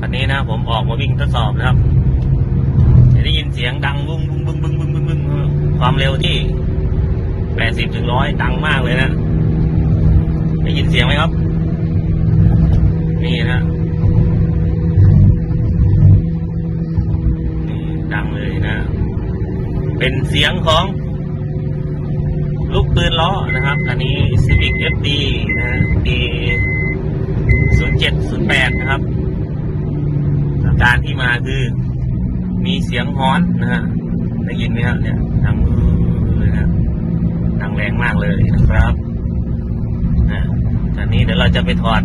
คันนี้นะผมออกมาวิ่งทดสอบนะครับจะได้ยินเสียงดังบึ้งบึ้งบึ้งบึ้งบึ้งบึ้งบึ้งความเร็วที่แปดสิบถึงร้อยดังมากเลยนะได้ยินเสียงไหมครับ นี่นะดังเลยนะ เป็นเสียงของ ลูกปืนล้อนะครับ อันนี้ Civic FD นะ D 0708 นะครับ การที่มาคือ มีเสียงฮ้อนนะฮะได้ยินไหมครับเนี่ยดังเลยนะดังแรงมากเลยนะครับนะตอนนี้เดี๋ยวเราจะไปถอด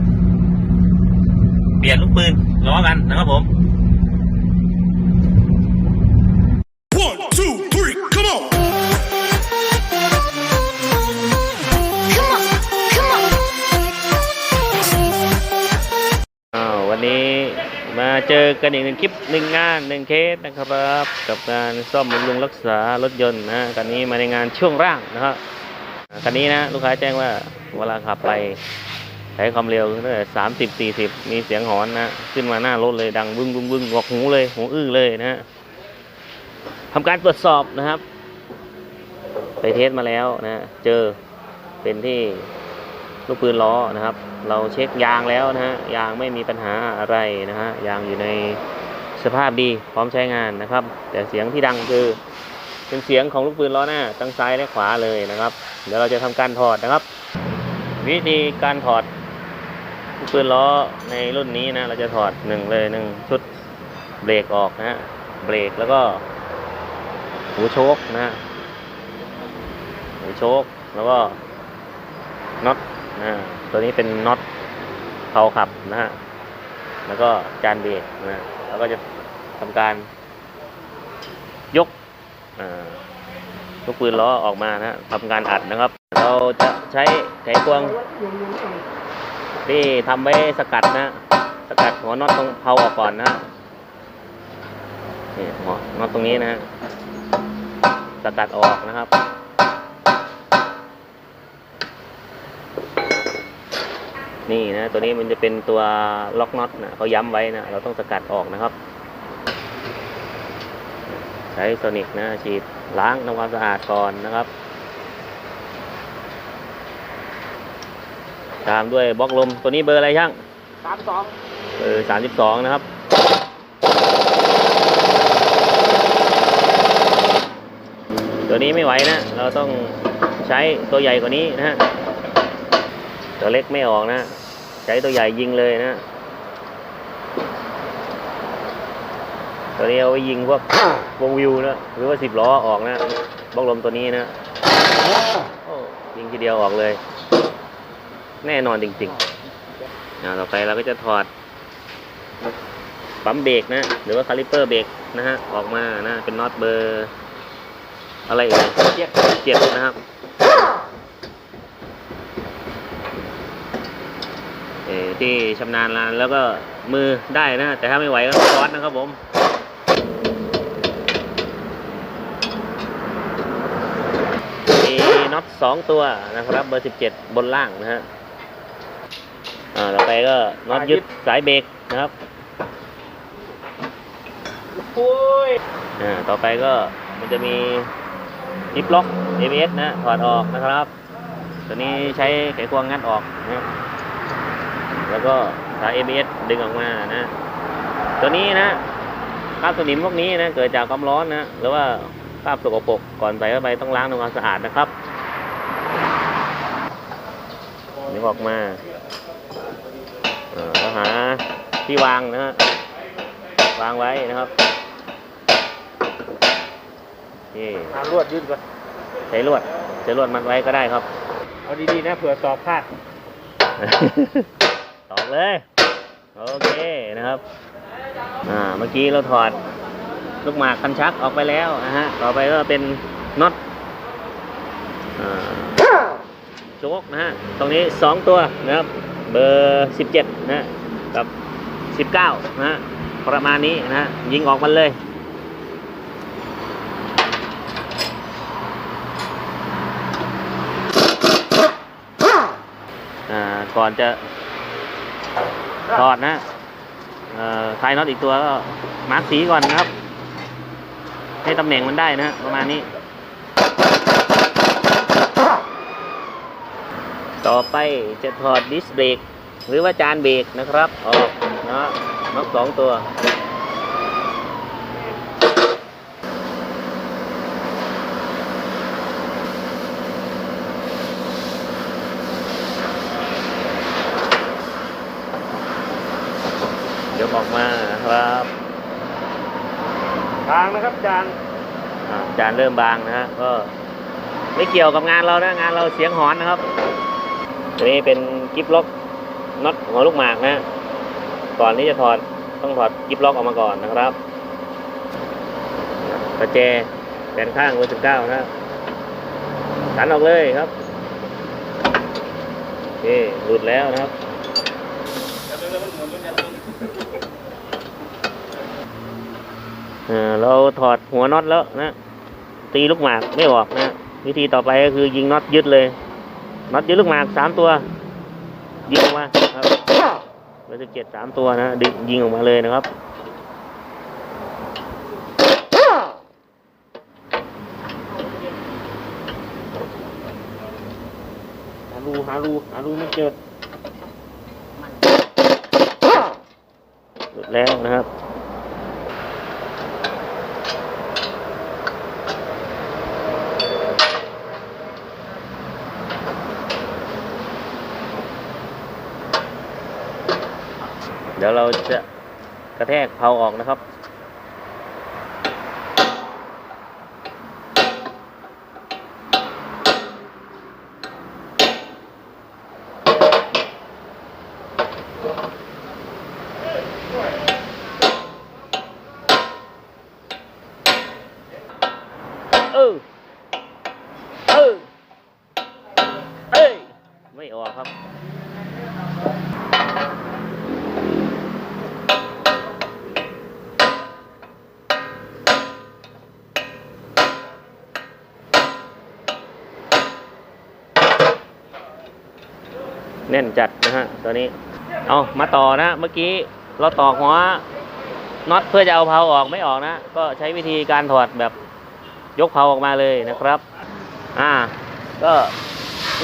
เปลี่ยนลูกปืนล้อกันนะครับผม เจอกันอีกหนึ่งคลิปหนึ่งงานหนึ่งเคสนะครับกับการซ่อมบำรุงรักษารถยนต์นะคันนี้มาในงานช่วงร่างนะครับอ่าคันนี้นะลูกค้าแจ้งว่าเวลาขับไปใช้ความเร็วตั้งแต่สามสิบสี่สิบมีเสียงหอนนะขึ้นมาหน้ารถเลยดังบึ้งบึ้งบึ้งหวกหูเลยหูอื้อเลยนะฮะทำการตรวจสอบนะครับ ไปเทสมาแล้วนะ เจอเป็นที่ ลูกปืนล้อนะครับ เราเช็คยางแล้วนะฮะยางไม่มีปัญหาอะไรนะฮะยางอยู่ในสภาพดีพร้อมใช้งานนะครับ แต่เสียงที่ดังคือเป็นเสียงของลูกปืนล้อหน้าทั้งซ้ายและขวาเลยนะครับ เดี๋ยวเราจะทำการถอดนะครับ วิธีการถอดลูกปืนล้อในรุ่นนี้นะเราจะถอดหนึ่งเลยหนึ่งชุดเบรกออกนะฮะเบรกแล้วก็หูโชคนะหูโชคแล้วก็น็อต ตัวนี้เป็นน็อตเผาขับนะฮะ แล้วก็จานเบรกนะแล้วก็จะทำการยกลูกปืนล้อออกมานะฮะทำการอัดนะครับ เราจะใช้ไขควงที่ทำไว้สกัดนะ สกัดหัวน็อตตรงเผาออกก่อนนะนี่หัวน็อตตรงนี้นะฮะสกัดออกนะครับ นี่นะตัวนี้มันจะเป็นตัวล็อกน็อตนะเขาย้ำไว้นะเราต้องสกัดออกนะครับ ใช้โซนิกนะฉีดล้างทำความสะอาดก่อนนะครับ ตามด้วยบล็อกลมตัวนี้เบอร์อะไรช่างสามสองเบอร์สามสิบสองนะครับตัวนี้ไม่ไหวนะ เราต้องใช้ตัวใหญ่กว่านี้นะฮะตัวเล็กไม่ออกนะใช้ตัวใหญ่ยิงเลยนะ ตัวนี้เอาไว้ยิงพวกวงวิวนะ หรือว่าสิบล้อออกนะบล็อกลมตัวนี้นะโอ้ยิงทีเดียวออกเลย แน่นอนจริงๆอ่าต่อไปเราก็จะถอดปั๊มเบรกนะ หรือว่าคาลิเปอร์เบรกนะฮะ ออกมานะ เป็นน็อตเบอร์ อะไรเอ่ยเจ็ดเจ็ดนะครับ เอ่อ ที่ชำนาญลานแล้วก็มือได้นะ แต่ถ้าไม่ไหวก็ซ้อนนะครับผมมีน็อตสองตัวนะครับ เบอร์สิบเจ็ดบนล่างนะฮะอ่าต่อไปก็น็อตยึดสายเบรกนะครับโอ้ยอ่าต่อไปก็มันจะมีนิปล็อก ABS นะถอดออกนะครับ ตัวนี้ใช้ไขควงงัดออกนะ แล้วก็สาย ABS ดึงออกมานะ ตัวนี้นะคราบสนิมพวกนี้นะเกิดจากความร้อนนะหรือว่าคราบสกปรกก่อนใส่เข้าไปต้องล้างทำความสะอาดนะครับดึงออกมาอ่าแล้วหาที่วางนะฮะวางไว้นะครับนี่หาลวดยืดก่อนใช้ลวดใช้ลวดมัดไว้ก็ได้ครับ เอาดีๆนะเผื่อสอบพลาด ตอกเลย โอเคนะครับ อ่า เมื่อกี้เราถอดลูกหมากคันชักออกไปแล้วนะฮะ ต่อไปก็เป็นน็อตอ่าโชคนะฮะ ตรงนี้สองตัวนะครับ เบอร์สิบเจ็ดนะกับสิบเก้านะฮะ ประมาณนี้นะฮะ ยิงออกมันเลยอ่าก่อนจะ ถอดนะคลายน็อตอีกตัวก็มาร์กสีก่อนนะครับ ให้ตำแหน่งมันได้นะประมาณนี้ ต่อไปจะถอดดิสเบรกหรือว่าจานเบรกนะครับ ออกนะน็อตสองตัว ออกมาครับทางนะครับจานอ่าจานเริ่มบางนะฮะก็ไม่เกี่ยวกับงานเรานะงานเราเสียงหอนนะครับตัวนี้เป็นกิฟล็อกน็อตหัวลูกหมากนะก่อนที่จะถอดต้องถอดกิฟล็อกออกมาก่อนนะครับกระแจแขนข้างเบอร์สิบเก้านะสันออกเลยครับโอเคหลุดแล้วนะครับ เราถอดหัวน็อตแล้วนะ ตีลูกหมากไม่ออกนะ วิธีต่อไปก็คือยิงน็อตยึดเลยน็อตยึดลูกหมากสามตัว ยิงออกมาครับเบอร์สิบเจ็ดสามตัวนะดึงยิงออกมาเลยนะครับหารูหารูหารูไม่เจอหลุดแล้วนะครับ เดี๋ยวเราจะกระแทกเผาออกนะครับ แน่นจัดนะฮะตัวนี้ เอามาต่อนะเมื่อกี้เราต่อหัวน็อตเพื่อจะเอาเพลาออกไม่ออกนะ ก็ใช้วิธีการถอดแบบยกเพลาออกมาเลยนะครับ อ่า ก็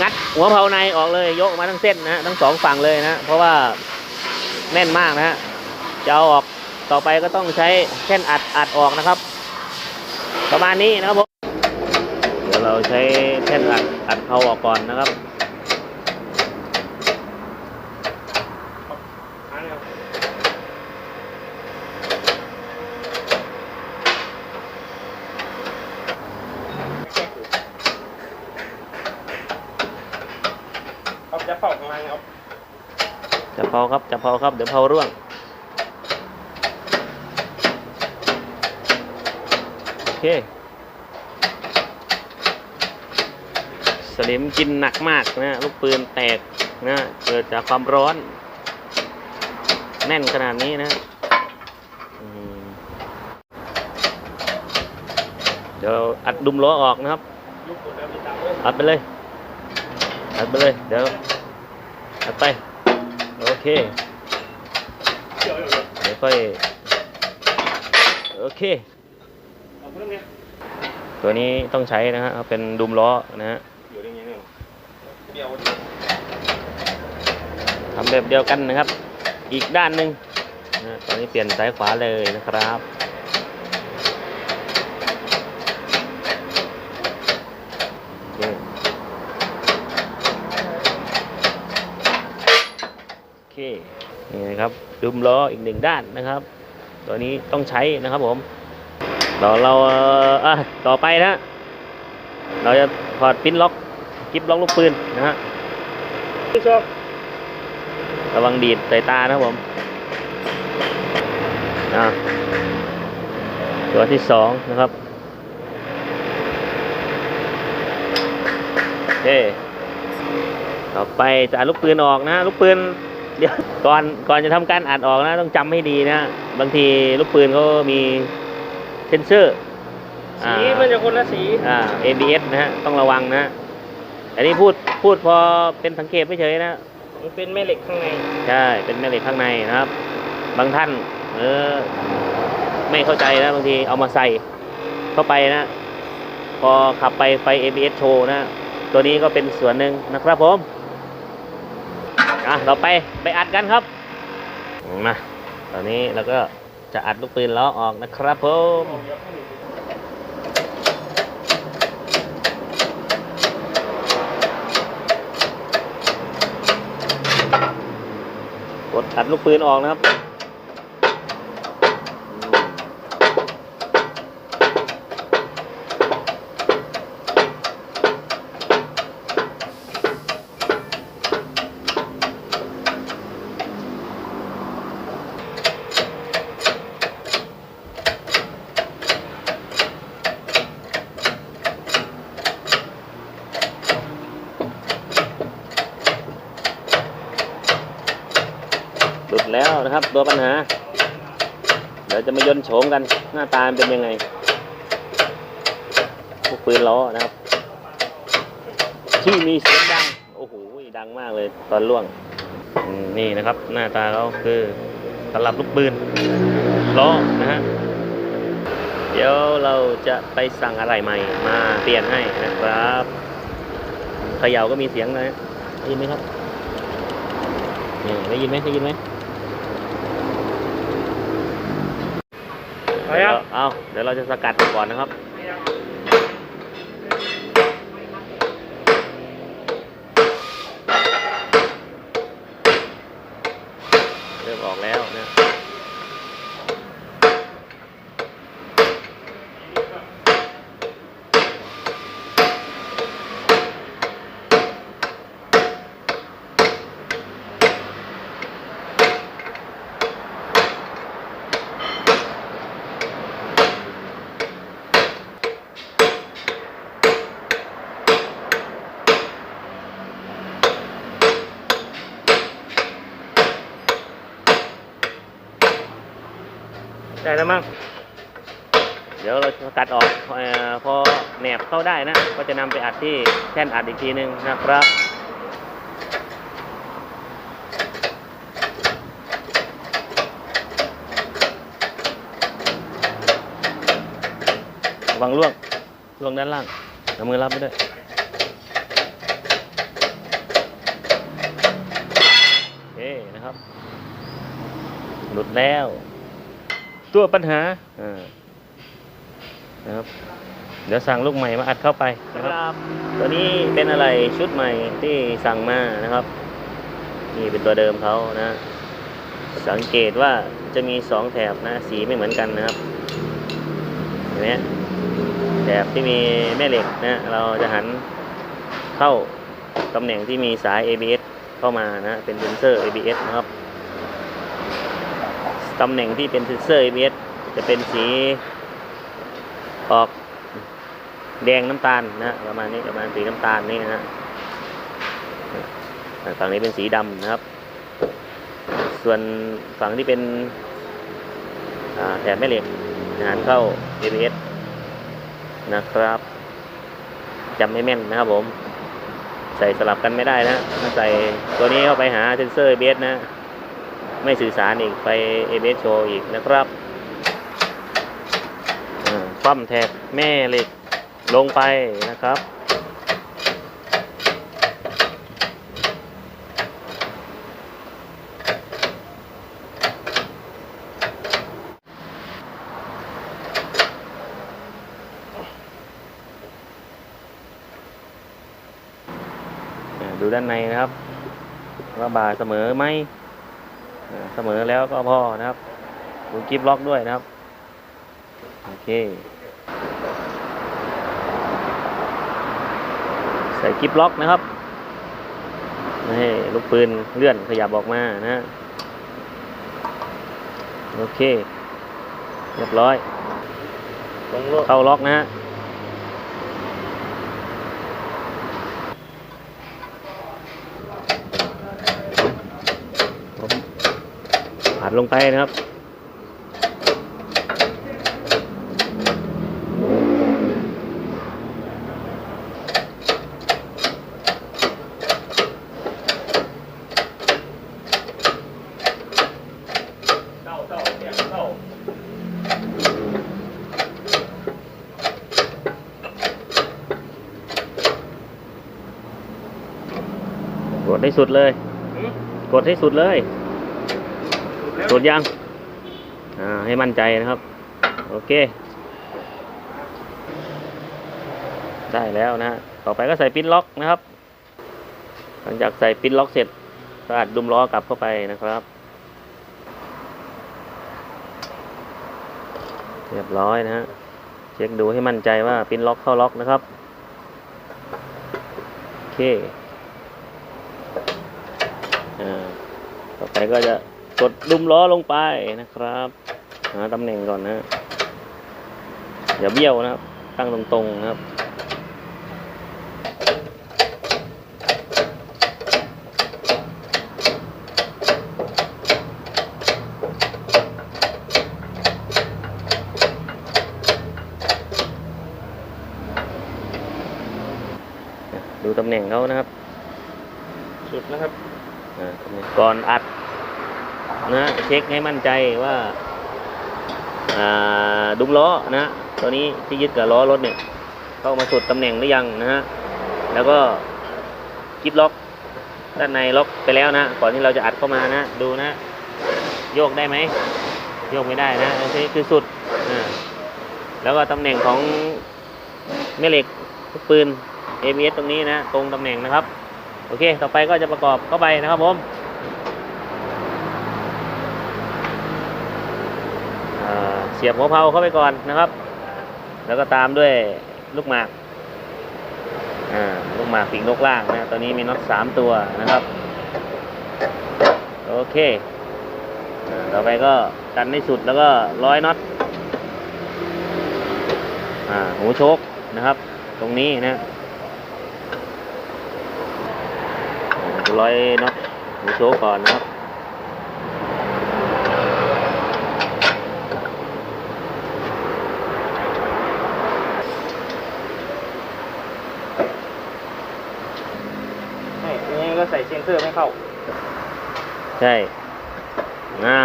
งัดหัวเพลาในออกเลยยกมาทั้งเส้นนะทั้งสองฝั่งเลยนะ เพราะว่าแน่นมากนะฮะจะเอาออกต่อไปก็ต้องใช้เส้นอัดอัดออกนะครับ ประมาณนี้นะครับผมเดี๋ยวเราใช้เส้นอัดอัดเพลาออกก่อนนะครับ หาเนี่ยครับจะเป่าข้างล่าง ครับจับเพลาครับจับเพลาครับเดี๋ยวเพลาร่วงโอเคสลิมกินหนักมากนะลูกปืนแตกนะเกิดจากความร้อน แน่นขนาดนี้นะอืมเดี๋ยวเราอัดดุมล้อออกนะครับยุบหมดแล้วพี่ตามเลยอัดไปเลยอัดไปเลยเดี๋ยว อัดไป โอเค เดี๋ยวเดี๋ยวเดี๋ยวเดี๋ยวค่อย โอเคเอาเพิ่มเนี่ยตัวนี้ต้องใช้นะฮะ เป็นดุมล้อนะฮะอยู่ได้ไงเนี่ยเดี๋ยวทำแบบเดียวกันนะครับ อีกด้านหนึ่งนะตอนนี้เปลี่ยนซ้ายขวาเลยนะครับโอเคโอ เคนี่นะครับดุมล้ออีกหนึ่งด้านนะครับ ตัวนี้ต้องใช้นะครับผมเราเราเอะต่อไปนะเราจะถอดปิ้นล็อกกิฟล็อกลูกปืนนะฮะพี่ชอบระวังดีดสายตานะครับผมอะตัวที่สองนะครับโอเคต่อไปจะลูกปืนออกนะลูกปืน ก่อนก่อนจะทำการอัดออกนะต้องจำให้ดีนะบางทีลูกปืนเขามีเซนเซอร์สีมันจะคนละสีอ่า ABS นะฮะต้องระวังนะอันนี้พูดพูดพอเป็นสังเกตไม่เฉยๆนะมันเป็นแม่เหล็กข้างในใช่เป็นแม่เหล็กข้างในนะครับ บางท่านเออไม่เข้าใจนะบางทีเอามาใส่เข้าไปนะ พอขับไปไฟ ABS โชว์นะ ตัวนี้ก็เป็นส่วนหนึ่งนะครับผม อะเราไปไปอัดกันครับมาตอนนี้เราก็จะอัดลูกปืนล้อออกนะครับผมกดอัดลูกปืนออกนะครับ หลุดแล้วนะครับ ตัวปัญหา เดี๋ยวจะมายนต์โฉม กันหน้าตามันเป็นยังไงพวกปืนล้อนะครับ ที่มีเสียงดัง โอ้โหดังมากเลยตอนล่วงอืมนี่นะครับ หน้าตาเขาคือสำหรับลูกปืนล้อนะฮะเดี๋ยวเราจะไปสั่งอะไรใหม่มาเปลี่ยนให้นะครับเขย่าก็มีเสียงนะได้ยินไหมครับนี่ได้ยินไหมได้ยินไหม ไปครับ เดี๋ยวเอา เดี๋ยวเราจะสกัดก่อนนะครับ ได้แล้วมั้งเดี๋ยวเราสกัดออกอพอแหนบเข้าได้นะ ก็จะนำไปอัดที่แท่นอัดอีกทีหนึ่งนะครับวังล่วงล่วงด้านล่างเอามือรับไปด้โอเคนะครับ หลุดแล้ว ตัวปัญหานะครับเดี๋ยวสั่งลูกใหม่มาอัดเข้าไปนะครับ ตัวนี้เป็นอะไรชุดใหม่ที่สั่งมานะครับ นี่เป็นตัวเดิมเขานะ สังเกตว่าจะมีสองแถบนะสีไม่เหมือนกันนะครับเห็นไหมแถบที่มีแม่เหล็กนะเราจะหันเข้าตำแหน่งที่มีสาย ABS เข้ามานะเป็นเซนเซอร์ ABS นะครับ ตำแหน่งที่เป็นเซนเซอร์ ABS จะเป็นสีออกแดงน้ำตาลนะประมาณนี้ประมาณสีน้ำตาลนี่นะฝั่งนี้เป็นสีดำนะครับ ส่วนฝั่งที่เป็นแถบแม่เหล็กหันเข้า ABS นะครับจำให้แม่นนะครับผม ใส่สลับกันไม่ได้นะถ้าใส่ตัวนี้เข้าไปหาเซนเซอร์ ABS นะ ไม่สื่อสารอีกไป ABS โชอีกนะครับอ่าคว่ำแถบแม่เหล็กลงไปนะครับ ดูด้านในนะครับว่าบาเสมอไหม เสมอแล้วก็พอนะครับดูกิฟล็อกด้วยนะครับ โอเค ใส่กิฟล็อกนะครับนี่ลูกปืนเลื่อนขยับออกมานะฮะโอเค เรียบร้อยลงโลดเข้าล็อกนะฮะ ลงไปนะครับ กดให้สุดเลย กดให้สุดเลย สุดแล้วสุดยังอ่าให้มั่นใจนะครับ โอเค ได้แล้วนะฮะต่อไปก็ใส่ปิ้นล็อกนะครับ หลังจากใส่ปิ้นล็อกเสร็จก็อัดดุมล้อกลับเข้าไปนะครับ เรียบร้อยนะฮะ เช็คดูให้มั่นใจว่าปิ้นล็อกเข้าล็อกนะครับ โอเค อ่า ต่อไปก็จะ กดดุมล้อลงไปนะครับหาตำแหน่งก่อนนะอย่าเบี้ยวนะครับ ตั้งตรงๆนะครับ ดูตำแหน่งเขานะครับ สุดนะครับ อ่าก่อนอัด นะเช็คให้มั่นใจว่าดุมล้อนะตัวนี้ที่ยึดกับล้อรถเนี่ยเข้ามาสุดตำแหน่งหรือยังนะฮะแล้วก็คิดล็อกด้านในล็อกไปแล้วนะ ก่อนที่เราจะอัดเข้ามานะ ดูนะ โยกได้ไหมโยกไม่ได้นะโอเคคือสุดอ่าแล้วก็ตำแหน่งของแม่เหล็กลูกปืน ABS ตรงนี้นะ ตรงตำแหน่งนะครับ โอเค ต่อไปก็จะประกอบเข้าไปนะครับผมอ่า เสียบหัวเพาเข้าไปก่อนนะครับ แล้วก็ตามด้วยลูกหมากอ่าลูกหมากปีกนกล่างนะตอนนี้มีน็อตสามตัวนะครับ โอเคอ่าต่อไปก็กันให้สุดแล้วก็ร้อยน็อตอ่าหูโชคนะครับ ตรงนี้นะร้อยน็อตหูโชว์ก่อนนะครับ นี่นี่ก็ใส่เซนเซอร์ไม่เข้า ใช่นะ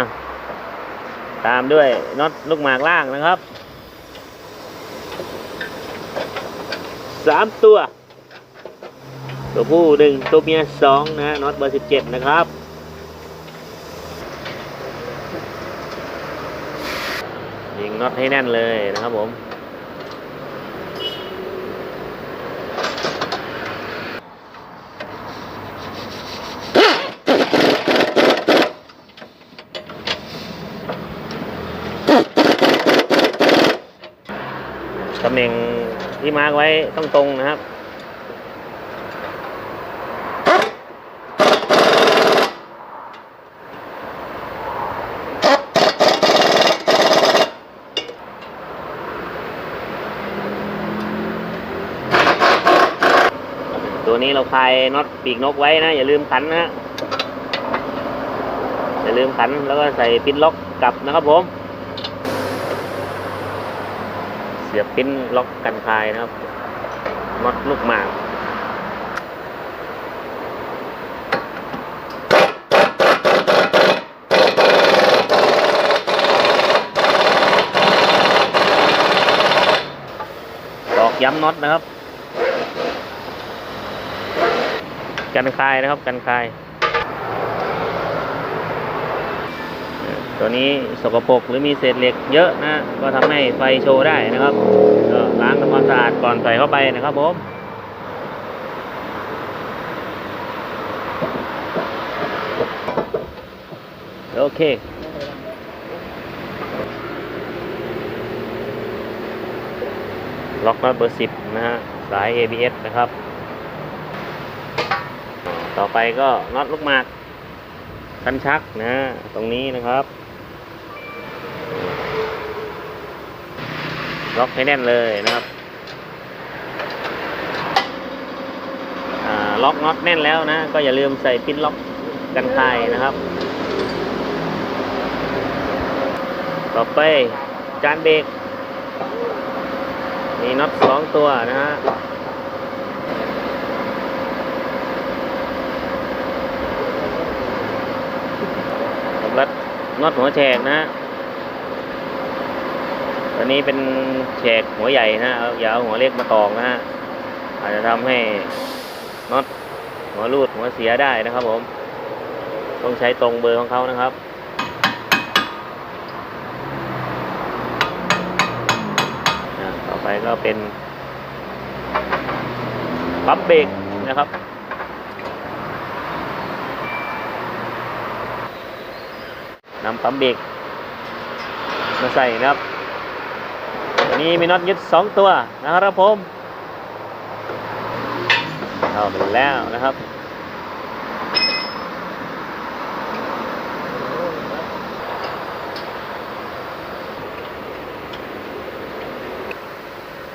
ตามด้วยน็อตลูกหมากล่างนะครับสามตัว ตัวผู้หนึ่งตัวเมียสองนะน็อตเบอร์สิบเจ็ดนะครับยิงน็อตให้แน่นเลยนะครับผม ตำแหน่ง ที่มาร์กไว้ต้องตรงนะครับตัวนี้เราคลายน็อตปีกนกไว้นะ อย่าลืมขันนะฮะอย่าลืมขันแล้วก็ใส่ปิ้นล็อกกลับนะครับผม เสียบปิ้นล็อกกันคลายนะครับน็อตลูกหมากตอกย้ำน็อตนะครับ กันคลายนะครับ กันคลายเอ่อ ตัวนี้สกปรกหรือมีเศษเหล็กเยอะนะ ก็ทำให้ไฟโชว์ได้นะครับก็ล้างทำความสะอาดก่อนใส่เข้าไปนะครับผมโอเคล็อกน็อตเบอร์สิบนะฮะสาย ABS นะครับ ต่อไปก็น็อตลูกหมาก คันชักนะ ตรงนี้นะครับ ล็อกให้แน่นเลยนะครับล็อกน็อตแน่นแล้วนะ ก็อย่าลืมใส่ปิ้นล็อกกันคายนะครับ ต่อไปจานเบรกมีน็อตสองตัวนะฮะรับน็อตหัวแฉกนะฮะตอนนี้เป็น แฉกหัวใหญ่นะเอาอย่าเอาหัวเล็กมาตอกนะฮะอาจจะทำให้น็อตหัวรูดหัวเสียได้นะครับผมต้องใช้ตรงเบอร์ของเขานะครับต่อไปก็เป็นปั๊มเบรกนะครับนำปั๊มเบรกมาใส่นะครับ นี้มีน็อตยึดสองตัวนะครับผมเข้าไปแล้วนะครับ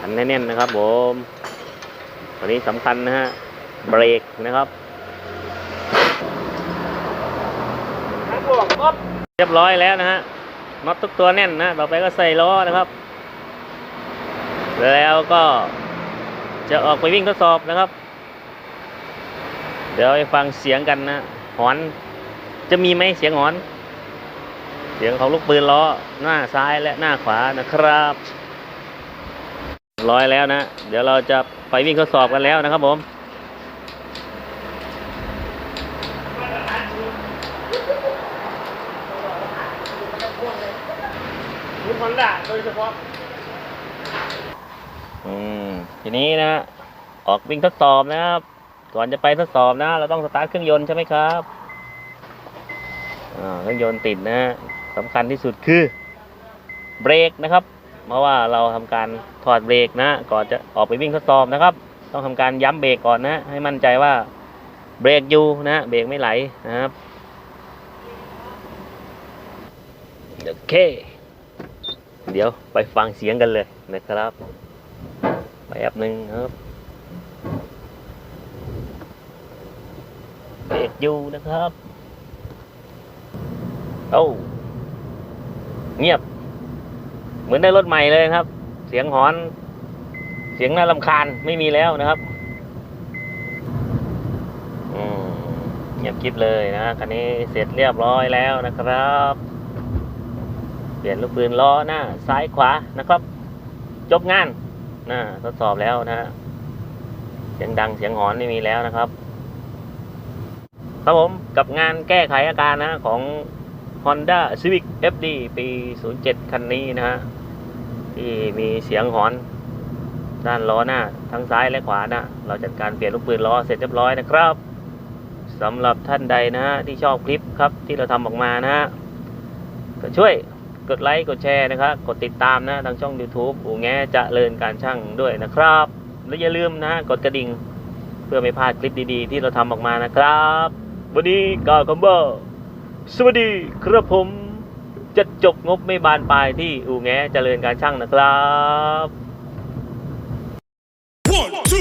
อันแน่นๆนะครับผมตัวนี้สำคัญนะฮะเบรกนะครับทั้งบวกปั๊บเรียบร้อยแล้วนะฮะน็อตทุกตัวแน่นนะ ต่อไปก็ใส่ล้อนะครับ แล้วก็จะออกไปวิ่งทดสอบนะครับ เดี๋ยวไปฟังเสียงกันนะหอน จะมีไหมเสียงหอน เสียงของลูกปืนล้อหน้าซ้ายและหน้าขวานะครับ ร้อยแล้วนะ เดี๋ยวเราจะไปวิ่งทดสอบกันแล้วนะครับผมรุ่นฮอนด้าโดยเฉพาะ อืมทีนี้นะ ออกวิ่งทดสอบนะครับ ก่อนจะไปทดสอบนะ เราต้องสตาร์ทเครื่องยนต์ใช่ไหมครับเครื่องยนต์ติดนะสำคัญที่สุดคือเบรกนะครับ เพราะว่าเราทำการถอดเบรกนะ ก่อนจะออกไปวิ่งทดสอบนะครับ ต้องทำการย้ำเบรกก่อนนะ ให้มั่นใจว่าเบรกอยู่นะ เบรกไม่ไหลนะครับโอเค เดี๋ยวไปฟังเสียงกันเลยนะครับ แป๊บหนึ่งครับเบรกอยู่นะครับโอ้าเงียบ เหมือนได้รถใหม่เลยครับ เสียงหอน เสียงน่ารำคาญไม่มีแล้วนะครับเงียบกริบเลยนะคันนี้เสร็จเรียบร้อยแล้วนะครับ เปลี่ยนลูกปืนล้อหน้าซ้ายขวานะครับ จบงาน นะทดสอบแล้วนะฮะเสียงดังเสียงหอนไม่มีแล้วนะครับ ครับผมกับงานแก้ไขอาการนะของ Honda Civic FD ปี 07 คันนี้นะฮะที่มีเสียงหอนด้านล้อหน้า ทั้งซ้ายและขวานะ เราจัดการเปลี่ยนลูกปืนล้อเสร็จเรียบร้อยนะครับสำหรับท่านใดนะฮะที่ชอบคลิปครับที่เราทำออกมานะฮะก็ช่วย กดไลค์ กดแชร์นะครับ กดติดตามนะทางช่อง YouTube อูแงเจะเลินการช่างด้วยนะครับ และอย่าลืมนะกดกระดิ่ง เพื่อไม่พลาดคลิปดีๆ ที่เราทำออกมานะครับ วันนี้กล่าวคำว่าสวัสดีครับผม จะจบงบไม่บานปลายที่อูแงเจริญการช่างนะครับ One, two,